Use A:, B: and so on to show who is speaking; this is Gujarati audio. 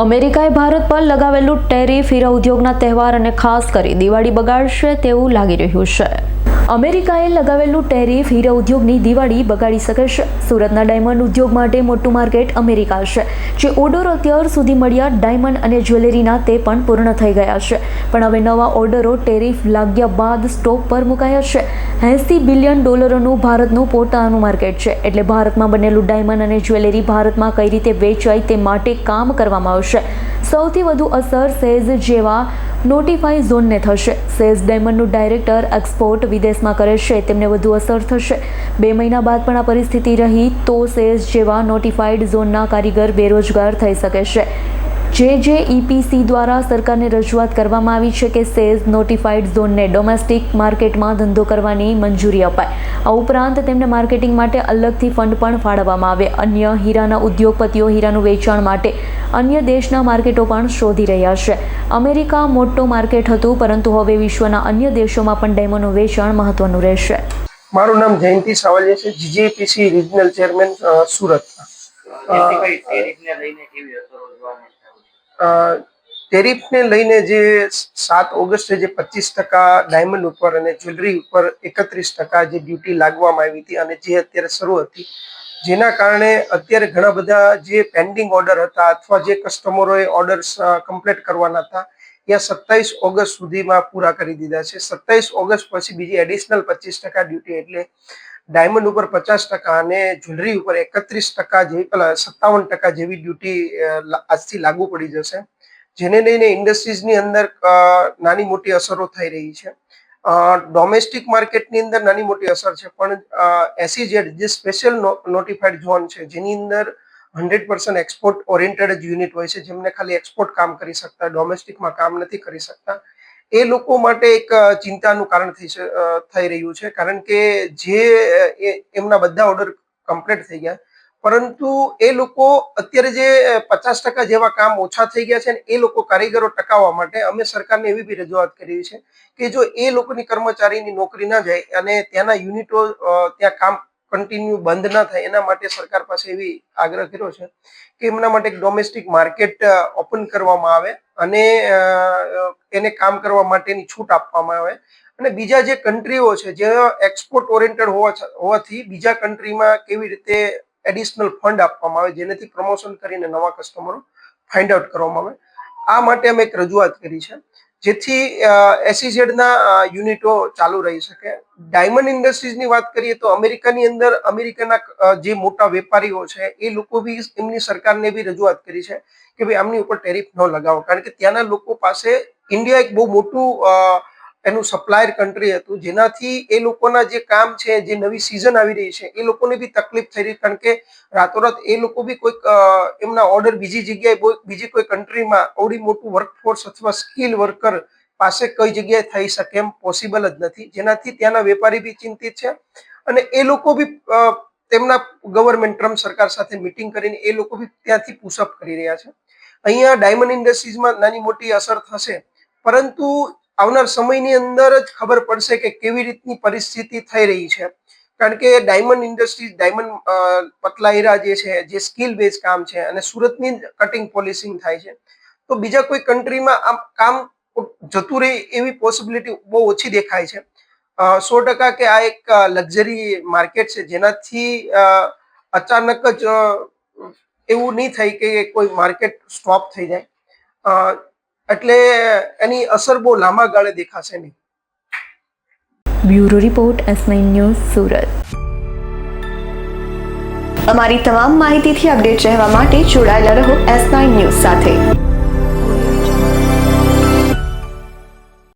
A: અમેરિકાએ ભારત પર લગાવેલું ટેરિફ હીરા ઉદ્યોગના તહેવાર અને ખાસ કરી દિવાળી બગાડશે તેવું લાગી રહ્યું છે. અમેરિકાએ લગાવેલું ટેરિફ હીરા ઉદ્યોગની દિવાળી બગાડી શકે છે. સુરતના ડાયમંડ ઉદ્યોગ માટે મોટું માર્કેટ અમેરિકા છે, જે ઓર્ડર અત્યાર સુધી મળ્યા ડાયમંડ અને જ્વેલરીના તે પણ પૂર્ણ થઈ ગયા છે. પણ હવે નવા ઓર્ડરો ટેરિફ લાગ્યા બાદ સ્ટોક પર મુકાયા છે. એંસી બિલિયન ડોલરોનું ભારતનું પોતાનું માર્કેટ છે, એટલે ભારતમાં બનેલું ડાયમંડ અને જ્વેલરી ભારતમાં કઈ રીતે વેચાય તે માટે કામ કરવામાં આવશે. સૌથી વધુ અસર સેઝ જેવા નોટિફાઈ ઝોનને થશે. સેઝ ડાયમંડનું ડાયરેક્ટર એક્સપોર્ટ વિદેશમાં કરે છે, તેમને વધુ અસર થશે. બે મહિના બાદ પણ આ પરિસ્થિતિ રહી તો સેઝ જેવા નોટિફાઈડ ઝોનના કારીગર બેરોજગાર થઈ શકે છે. જે જે ઈપીસી દ્વારા સરકારને રજૂઆત કરવામાં આવી છે કે સેઝ નોટિફાઈડ ઝોનને ડોમેસ્ટિક માર્કેટમાં ધંધો કરવાની મંજૂરી અપાય. આ ઉપરાંત તેમને માર્કેટિંગ માટે અલગથી ફંડ પણ ફાળવવામાં આવે. અન્ય હીરાના ઉદ્યોગપતિઓ હીરાનું વેચાણ માટે અન્ય દેશના માર્કેટો પણ શોધી રહ્યા છે. અમેરિકા મોટો માર્કેટ હતું પરંતુ હવે વિશ્વના અન્ય દેશોમાં પણ ડાયમંડનું વેચાણ મહત્વનું રહેશે.
B: મારું નામ જયંતિ સાવલિયા છે. જીજેપીસી રિજનલ ચેરમેન સુરત
C: ટેરિફને લઈને
B: જે સાત ઓગસ્ટે જે પચીસ ટકા ડાયમંડ ઉપર અને જ્વેલરી ઉપર એકત્રીસ ટકા જે ડ્યુટી લાગવામાં આવી હતી અને જે અત્યારે શરૂ હતી, જેના કારણે અત્યારે ઘણા બધા જે પેન્ડિંગ ઓર્ડર હતા અથવા જે કસ્ટમરોએ ઓર્ડર્સ કમ્પ્લીટ કરવાના હતા એ સત્તાવીસ ઓગસ્ટ સુધીમાં પૂરા કરી દીધા છે. સત્તાવીસ ઓગસ્ટ પછી બીજી એડિશનલ પચીસ ટકા ડ્યુટી એટલે ડાયમંડ ઉપર પચાસ ટકા અને જ્વેલરી ઉપર એકત્રીસ ટકા જેવી પેલા સત્તાવન ટકા જેવી ડ્યુટી આજથી લાગુ પડી જશે. જેને લઈને ઇન્ડસ્ટ્રીઝની અંદર નાની મોટી અસરો થઈ રહી છે. ડોમેસ્ટિક માર્કેટની અંદર નાની મોટી અસર છે, પણ એસીઝેડ જે સ્પેશિયલ નોટિફાઈડ ઝોન છે, જેની અંદર હંડ્રેડ પર્સન્ટ એક્સપોર્ટ ઓરિએન્ટેડ જ યુનિટ હોય છે, જેમને ખાલી એક્સપોર્ટ કામ કરી શકતા ડોમેસ્ટિકમાં કામ નથી કરી શકતા. એ લોકો માટે એક ચિંતાનું કારણ થઈ થઈ રહ્યું છે. કારણ કે જે એમના બધા ઓર્ડર કમ્પ્લીટ થઈ ગયા. પરંતુ એ લોકો અત્યારે જે પચાસ ટકા જેવા કામ ઓછા થઈ ગયા છે ને એ લોકો કારીગરો ટકાવવા માટે અમે સરકારને એવી બી રજૂઆત કરી છે કે જો એ લોકોની કર્મચારીની નોકરી ના જાય અને ત્યાંના યુનિટો ત્યાં કામ કન્ટિન્યુ બંધ ના થાય. એના માટે સરકાર પાસે એવી આગ્રહ કર્યો છે કે એમના માટે એક ડોમેસ્ટિક માર્કેટ ઓપન કરવામાં આવે અને એને કામ કરવા માટેની છૂટ આપવામાં આવે. અને બીજા જે કન્ટ્રીઓ છે, જે એક્સપોર્ટ ઓરિએન્ટેડ હોવા હોવાથી બીજા કન્ટ્રીમાં કેવી રીતે એડિશનલ ફંડ આપવામાં આવે, જેનાથી પ્રમોશન કરીને નવા કસ્ટમરો ફાઇન્ડ આઉટ કરવામાં આવે. આ માટે અમે એક રજૂઆત કરી છે. જેથી એસીઝેડના યુનિટો ચાલુ રહી શકે. ડાયમંડ ઇન્ડસ્ટ્રીઝની વાત કરીએ તો અમેરિકાની અંદર અમેરિકાના જે મોટા વેપારીઓ છે, એ લોકો બી એમની સરકારને બી રજૂઆત કરી છે કે ભાઈ આમની ઉપર ટેરિફ ન લગાવો. કારણ કે ત્યાંના લોકો પાસે ઇન્ડિયા એક બહુ મોટું એનું સપ્લાયર કન્ટ્રી હતું. જેનાથી એ લોકોના જે કામ છે, જે નવી સિઝન આવી રહી છે, એ લોકોને બી તકલીફ થઈ રહી. કારણ કે રાતોરાત એ લોકો બી કોઈક એમના ઓર્ડર બીજી જગ્યાએ બીજી કોઈ કન્ટ્રીમાં આવડી મોટું વર્કફોર્સ અથવા સ્કિલ વર્કર પાસે કઈ જગ્યાએ થઈ શકે એમ પોસિબલ જ નથી. જેનાથી ત્યાંના વેપારી બી ચિંતિત છે અને એ લોકો બી તેમના ગવર્મેન્ટ ટ્રમ્પ સરકાર સાથે મિટિંગ કરીને એ લોકો બી ત્યાંથી પુશઅપ કરી રહ્યા છે. અહીંયા ડાયમંડ ઇન્ડસ્ટ્રીઝમાં નાની મોટી અસર થશે પરંતુ આવનાર સમયની અંદર જ ખબર પડશે કે કેવી રીતની પરિસ્થિતિ થઈ રહી છે. કારણ કે ડાયમંડ ઇન્ડસ્ટ્રીઝ ડાયમંડ અ, પતલા હીરા જે છે જે સ્કિલ બેઝ કામ છે અને સુરતની કટિંગ પોલિસિંગ થાય છે. તો બીજા કોઈ કન્ટ્રીમાં આમ કામ જતું રહે એવી પોસિબિલિટી બહુ ઓછી દેખાય છે. સો ટકા કે આ એક લક્ઝરી માર્કેટ છે, જેનાથી અચાનક જ એવું નહીં થાય કે કોઈ માર્કેટ સ્ટોપ થઈ જાય. એટલે એની અસર બહુ લાંબા ગાળે દેખાશે નહીં.
A: Bureau report S news Surat.
D: અમારી તમામ માહિતીથી અપડેટ રહેવા માટે જોડાયેલા રહો એસ ન્યૂઝ સાથે.